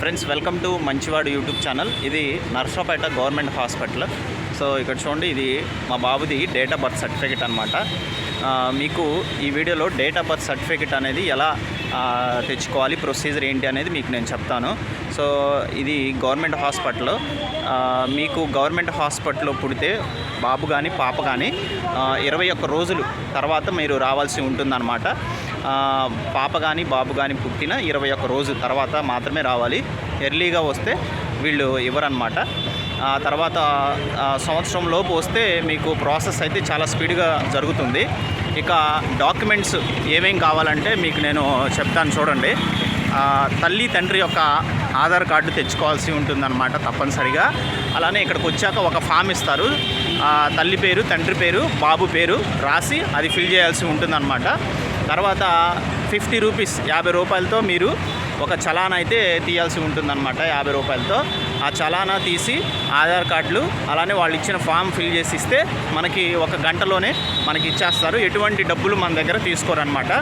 Friends welcome to మంచివాడు YouTube channel ఇది Narsarapeta government hospital. So ఇక్కడ చూడండి ఇది మా బాబుది డేట్ ఆఫ్ బర్త్ సర్టిఫికేట్ అనమాట మీకు ఈ వీడియోలో డేట్ ఆఫ్ బర్త్ సర్టిఫికేట్ అనేది ఎలా తెచ్చుకోవాలి ప్రొసీజర్ ఏంటి అనేది మీకు నేను చెప్తాను. సో ఇది గవర్నమెంట్ హాస్పిటల్. మీకు గవర్నమెంట్ హాస్పిటల్లో పుడితే బాబు కానీ పాప కానీ ఇరవై ఒక్క రోజులు తర్వాత మీరు రావాల్సి ఉంటుందన్నమాట. పాప కానీ బాబు కానీ పుట్టిన ఇరవై ఒక్క రోజు తర్వాత మాత్రమే రావాలి. ఎర్లీగా వస్తే వీళ్ళు ఇవ్వరనమాట తర్వాత సంవత్సరం లోపు వస్తే మీకు ప్రాసెస్ అయితే చాలా స్పీడ్గా జరుగుతుంది. ఇక డాక్యుమెంట్స్ ఏమేం కావాలంటే మీకు నేను చెప్తాను చూడండి. తల్లి తండ్రి యొక్క ఆధార్ కార్డు తెచ్చుకోవాల్సి ఉంటుందన్నమాట తప్పనిసరిగా. అలానే ఇక్కడికి వచ్చాక ఒక ఫామ్ ఇస్తారు. తల్లి పేరు తండ్రి పేరు బాబు పేరు రాసి అది ఫిల్ చేయాల్సి ఉంటుందన్నమాట. తర్వాత ఫిఫ్టీ రూపీస్ యాభై రూపాయలతో మీరు ఒక చలాన్ అయితే తీయాల్సి ఉంటుందన్నమాట యాభై రూపాయలతో. ఆ చలానా తీసి ఆధార్ కార్డులు అలానే వాళ్ళు ఇచ్చిన ఫామ్ ఫిల్ చేసి ఇస్తే మనకి ఒక గంటలోనే మనకి ఇచ్చేస్తారు. ఎటువంటి డబ్బులు మన దగ్గర తీసుకోరనమాట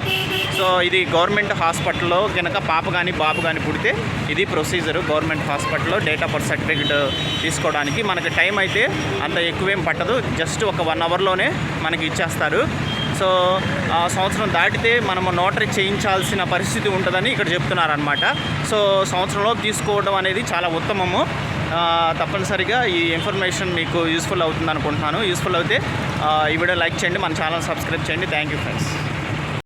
సో ఇది గవర్నమెంట్ హాస్పిటల్లో కనుక పాప కానీ బాబు కానీ పుడితే ఇది ప్రొసీజర్ గవర్నమెంట్ హాస్పిటల్లో డేట్ ఆఫ్ బర్త్ సర్టిఫికేట్ తీసుకోవడానికి. మనకి టైం అయితే అంత ఎక్కువేం పట్టదు. జస్ట్ ఒక వన్ అవర్లోనే మనకి ఇచ్చేస్తారు. సో ఆ సంవత్సరం దాటితే మనము నోటరీ చేయించాల్సిన పరిస్థితి ఉంటుందని ఇక్కడ చెప్తున్నారనమాట సో సంవత్సరంలో తీసుకోవడం అనేది చాలా ఉత్తమము. తప్పనిసరిగా ఈ ఇన్ఫర్మేషన్ మీకు యూస్ఫుల్ అవుతుంది అనుకుంటున్నాను యూస్ఫుల్ అయితే ఈ వీడియో లైక్ చేయండి మన ఛానల్ సబ్స్క్రైబ్ చేయండి. Thank you friends.